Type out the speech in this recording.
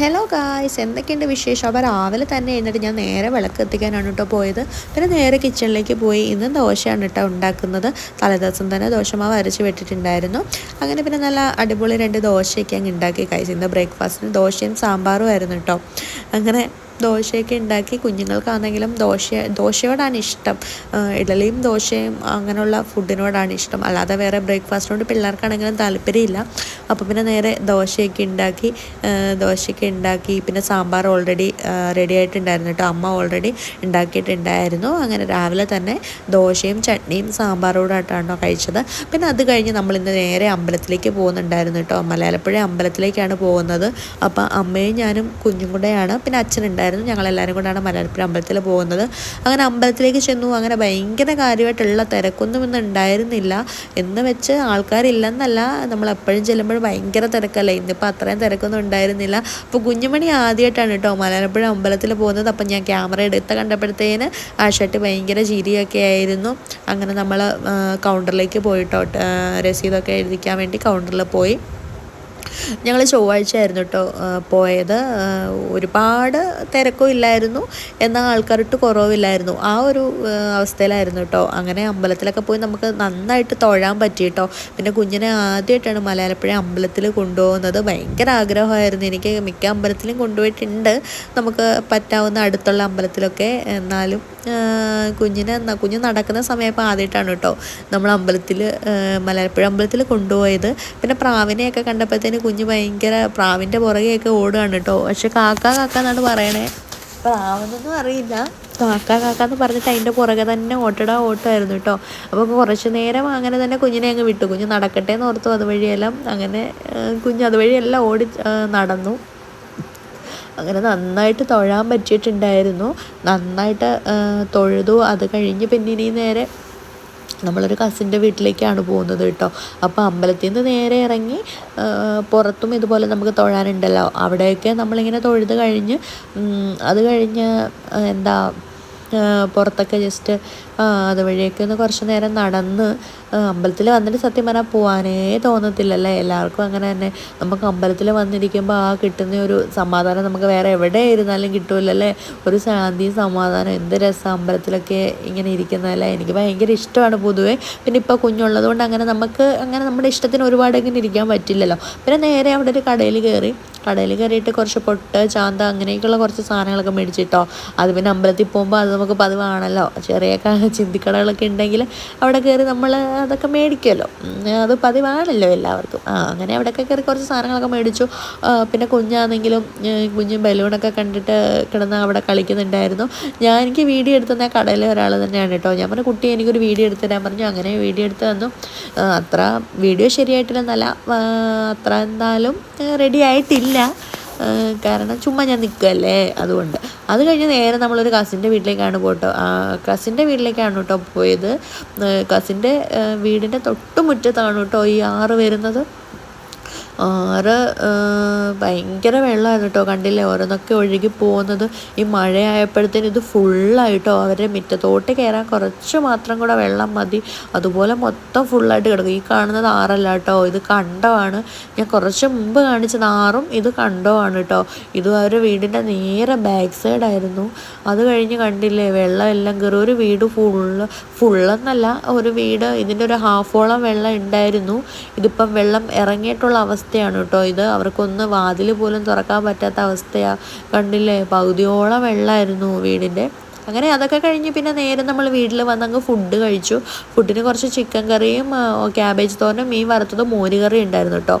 Hello guys എന്തൊക്കെയുണ്ട് വിശേഷം? അപ്പോൾ രാവിലെ തന്നെ എഴുന്നിട്ട് ഞാൻ നേരെ വിളക്ക് എത്തിക്കാനാണ് കേട്ടോ പോയത്. പിന്നെ നേരെ കിച്ചണിലേക്ക് പോയി. ഇന്ന് ദോശയാണ് കേട്ടോ ഉണ്ടാക്കുന്നത്. തലേദിവസം തന്നെ ദോശമാവ് അരച്ച് വെട്ടിട്ടുണ്ടായിരുന്നു. അങ്ങനെ പിന്നെ നല്ല അടിപൊളി രണ്ട് ദോശയൊക്കെ അങ്ങ് ഉണ്ടാക്കി കഴിച്ചു. ഇന്ന് ബ്രേക്ക്ഫാസ്റ്റിന് ദോശയും സാമ്പാറും ആയിരുന്നു കേട്ടോ. അങ്ങനെ ദോശയൊക്കെ ഉണ്ടാക്കി കുഞ്ഞുങ്ങൾക്കാണെങ്കിലും ദോശ ദോശയോടാണ് ഇഷ്ടം. ഇഡലിയും ദോശയും അങ്ങനെയുള്ള ഫുഡിനോടാണ് ഇഷ്ടം. അല്ലാതെ വേറെ ബ്രേക്ക്ഫാസ്റ്റിനോട് പിള്ളേർക്കാണെങ്കിലും താല്പര്യമില്ല. അപ്പോൾ പിന്നെ നേരെ ദോശയൊക്കെ ഉണ്ടാക്കി ദോശയൊക്കെ ഉണ്ടാക്കി. പിന്നെ സാമ്പാർ ഓൾറെഡി റെഡി ആയിട്ടുണ്ടായിരുന്നു കേട്ടോ. അമ്മ ഓൾറെഡി ഉണ്ടാക്കിയിട്ടുണ്ടായിരുന്നു. അങ്ങനെ രാവിലെ തന്നെ ദോശയും ചട്നിയും സാമ്പാറോടായിട്ടാണോ കഴിച്ചത്. പിന്നെ അത് കഴിഞ്ഞ് നമ്മൾ ഇന്ന് നേരെ അമ്പലത്തിലേക്ക് പോകുന്നുണ്ടായിരുന്നു കേട്ടോ. മലയാളപ്പുഴ അമ്പലത്തിലേക്കാണ് പോകുന്നത്. അപ്പോൾ അമ്മയും ഞാനും കുഞ്ഞും കൂടെയാണ്. പിന്നെ അച്ഛനുണ്ടായിരുന്നു ഉണ്ടായിരുന്നു. ഞങ്ങളെല്ലാവരും കൊണ്ടാണ് മലയാളപ്പുഴ അമ്പലത്തിൽ പോകുന്നത്. അങ്ങനെ അമ്പലത്തിലേക്ക് ചെന്നു. അങ്ങനെ ഭയങ്കര കാര്യമായിട്ടുള്ള തിരക്കൊന്നും ഇന്ന് ഉണ്ടായിരുന്നില്ല. എന്ന് വെച്ച് ആൾക്കാരില്ലെന്നല്ല. നമ്മൾ എപ്പോഴും ചെല്ലുമ്പോൾ ഭയങ്കര തിരക്കല്ലേ. ഇന്നിപ്പോൾ അത്രയും തിരക്കൊന്നും ഉണ്ടായിരുന്നില്ല. അപ്പോൾ കുഞ്ഞുമണി ആദ്യമായിട്ടാണ് കേട്ടോ മലയാളപ്പുഴ അമ്പലത്തിൽ പോകുന്നത്. അപ്പം ഞാൻ ക്യാമറ എടുത്ത് കണ്ടപ്പോഴത്തേന് ആ ഷർട്ട് ഭയങ്കര ചിരിയൊക്കെ ആയിരുന്നു. അങ്ങനെ നമ്മൾ കൗണ്ടറിലേക്ക് പോയിട്ടോ രസീതൊക്കെ എഴുതിക്കാൻ വേണ്ടി കൗണ്ടറിൽ പോയി. ഞങ്ങൾ ചൊവ്വാഴ്ച ആയിരുന്നു കേട്ടോ പോയത്. ഒരുപാട് തിരക്കും ഇല്ലായിരുന്നു. എന്നാൽ ആൾക്കാരിട്ട് കുറവില്ലായിരുന്നു. ആ ഒരു അവസ്ഥയിലായിരുന്നു കേട്ടോ അങ്ങനെ അമ്പലത്തിലൊക്കെ പോയി നമുക്ക് നന്നായിട്ട് തൊഴാൻ പറ്റി കേട്ടോ പിന്നെ കുഞ്ഞിനെ ആദ്യമായിട്ടാണ് മലയാളപ്പുഴ അമ്പലത്തിൽ കൊണ്ടുപോകുന്നത്. ഭയങ്കര ആഗ്രഹമായിരുന്നു. എനിക്ക് മിക്ക അമ്പലത്തിലും കൊണ്ടുപോയിട്ടുണ്ട്. നമുക്ക് പറ്റാവുന്ന അടുത്തുള്ള അമ്പലത്തിലൊക്കെ. എന്നാലും കുഞ്ഞിനെ കുഞ്ഞ് നടക്കുന്ന സമയപ്പോൾ ആദ്യമായിട്ടാണ് കേട്ടോ നമ്മൾ അമ്പലത്തിൽ മലയാളപ്പുഴ അമ്പലത്തിൽ കൊണ്ടുപോയത്. പിന്നെ പ്രാവിനെയൊക്കെ കണ്ടപ്പോഴത്തേന് കുഞ്ഞ് ഭയങ്കര പ്രാവിന്റെ പുറകെയൊക്കെ ഓടുകയാണ് കേട്ടോ. പക്ഷെ കാക്ക കാക്ക എന്നാണ് പറയണേ. പ്രാവെന്നൊന്നും അറിയില്ല. കാക്ക കാക്ക എന്ന് പറഞ്ഞിട്ട് അതിന്റെ പുറകെ തന്നെ ഓട്ടടാ ഓട്ടമായിരുന്നു കേട്ടോ. അപ്പോൾ കുറച്ച് നേരം അങ്ങനെ തന്നെ കുഞ്ഞിനെ അങ്ങ് വിട്ടു. കുഞ്ഞ് നടക്കട്ടെ എന്ന് ഓർത്തു. അതുവഴിയെല്ലാം അങ്ങനെ കുഞ്ഞ് അതുവഴിയെല്ലാം ഓടി നടന്നു. അങ്ങനെ നന്നായിട്ട് തൊഴാൻ പറ്റിയിട്ടുണ്ടായിരുന്നു. നന്നായിട്ട് തൊഴുതു. അത് കഴിഞ്ഞ് പിന്നെ ഇനി നേരെ നമ്മളൊരു കസിന്റെ വീട്ടിലേക്കാണ് പോകുന്നത് കേട്ടോ. അപ്പോൾ അമ്പലത്തിൽ നിന്ന് നേരെ ഇറങ്ങി പുറത്തും ഇതുപോലെ നമുക്ക് തൊഴാനുണ്ടല്ലോ. അവിടെയൊക്കെ നമ്മളിങ്ങനെ തൊഴുത് കഴിഞ്ഞ് അത് കഴിഞ്ഞ് എന്താ പുറത്തൊക്കെ ജസ്റ്റ് അതുവഴിയൊക്കെ ഒന്ന് കുറച്ച് നേരം നടന്ന് അമ്പലത്തിൽ വന്നിട്ട് സത്യം പറഞ്ഞാൽ പോകാനേ തോന്നത്തില്ലല്ലേ? എല്ലാവർക്കും അങ്ങനെ തന്നെ. നമുക്ക് അമ്പലത്തിൽ വന്നിരിക്കുമ്പോൾ ആ കിട്ടുന്ന ഒരു സമാധാനം നമുക്ക് വേറെ എവിടെ ഇരുന്നാലും കിട്ടുമല്ലേ ഒരു ശാന്തിയും സമാധാനം എന്ത് രസം അമ്പലത്തിലൊക്കെ ഇങ്ങനെ ഇരിക്കുന്നതല്ലേ? എനിക്ക് ഭയങ്കര ഇഷ്ടമാണ് പൊതുവേ. പിന്നെ ഇപ്പോൾ കുഞ്ഞുള്ളത് കൊണ്ട് അങ്ങനെ നമുക്ക് അങ്ങനെ നമ്മുടെ ഇഷ്ടത്തിന് ഒരുപാട് ഇങ്ങനെ ഇരിക്കാൻ പറ്റില്ലല്ലോ. പിന്നെ നേരെ അവിടെ ഒരു കടയിൽ കയറി കടയിൽ കയറിയിട്ട് കുറച്ച് പൊട്ട് ചാന്ത അങ്ങനെയൊക്കെയുള്ള കുറച്ച് സാധനങ്ങളൊക്കെ മേടിച്ചിട്ടോ. അത് പിന്നെ അമ്പലത്തിൽ പോകുമ്പോൾ അത് നമുക്ക് പതിവാണല്ലോ. ചെറിയ ചിന്തിക്കടകളൊക്കെ ഉണ്ടെങ്കിൽ അവിടെ കയറി നമ്മൾ അതൊക്കെ മേടിക്കുമല്ലോ. അത് പതിവാണല്ലോ എല്ലാവർക്കും. ആ അങ്ങനെ അവിടെയൊക്കെ കയറി കുറച്ച് സാധനങ്ങളൊക്കെ മേടിച്ചു. പിന്നെ കുഞ്ഞാണെങ്കിലും കുഞ്ഞും ബലൂണൊക്കെ കണ്ടിട്ട് കിടന്ന് അവിടെ കളിക്കുന്നുണ്ടായിരുന്നു. ഞാൻ എനിക്ക് വീഡിയോ എടുത്തു തന്ന കടയിലെ ഒരാൾ തന്നെയാണ് കേട്ടോ. ഞാൻ പറഞ്ഞു കുട്ടി എനിക്കൊരു വീഡിയോ എടുത്തു തരാൻ പറഞ്ഞു. അങ്ങനെ വീഡിയോ എടുത്ത് തന്നു. അത്ര വീഡിയോ ശരിയായിട്ടില്ലെന്നല്ല അത്ര എന്തായാലും റെഡി ആയിട്ടില്ല. കാരണം ചുമ്മാ ഞാൻ നിൽക്കുകയല്ലേ അതുകൊണ്ട്. അത് കഴിഞ്ഞ് നേരെ നമ്മളൊരു കസിന്റെ വീട്ടിലേക്കാണ് പോട്ടോ. കസിന്റെ വീട്ടിലേക്കാണ് കേട്ടോ പോയത്. കസിന്റെ വീടിന്റെ തൊട്ടുമുറ്റത്താണ് കേട്ടോ ഈ ആറ് വരുന്നത്. ആറ് ഭയങ്കര വെള്ളമായിരുന്നു കേട്ടോ. കണ്ടില്ലേ? ഓരോന്നൊക്കെ ഒഴുകി പോകുന്നത്. ഈ മഴയായപ്പോഴത്തേന് ഇത് ഫുള്ളായിട്ടോ അവരുടെ മുറ്റത്തോട്ട് കയറാൻ കുറച്ച് മാത്രം കൂടെ വെള്ളം മതി. അതുപോലെ മൊത്തം ഫുള്ളായിട്ട് കിടക്കും. ഈ കാണുന്നത് ആറല്ല കേട്ടോ. ഇത് കണ്ടമാണ് ഞാൻ കുറച്ച് മുമ്പ് കാണിച്ചത് ആറും ഇത് കണ്ടമാണ് കേട്ടോ. ഇത് അവരുടെ വീടിന്റെ നേരെ ബാക്ക് സൈഡായിരുന്നു അത് കഴിഞ്ഞ് കണ്ടില്ലേ? വെള്ളം എല്ലാം കയറി. ഒരു വീട് ഫുള്ള് ഫുള്ളെന്നല്ല ഒരു വീട് ഇതിന്റെ ഒരു ഹാഫോളം വെള്ളം ഉണ്ടായിരുന്നു. ഇതിപ്പം വെള്ളം ഇറങ്ങിയിട്ടുള്ള അവസ്ഥ അവസ്ഥയാണ് കേട്ടോ ഇത്. അവർക്കൊന്ന് വാതിൽ പോലും തുറക്കാൻ പറ്റാത്ത അവസ്ഥയാണ് കണ്ടില്ലേ? പകുതിയോളം വെള്ളമായിരുന്നു വീടിന്റെ. അങ്ങനെ അതൊക്കെ കഴിഞ്ഞ് പിന്നെ നേരെ നമ്മൾ വീട്ടിൽ വന്ന് അങ്ങ് ഫുഡ് കഴിച്ചു. ഫുഡിന് കുറച്ച് ചിക്കൻ കറിയും ക്യാബേജ് തോരനും മീൻ വറുത്തതും മോരുകറിയും ഉണ്ടായിരുന്നു കേട്ടോ.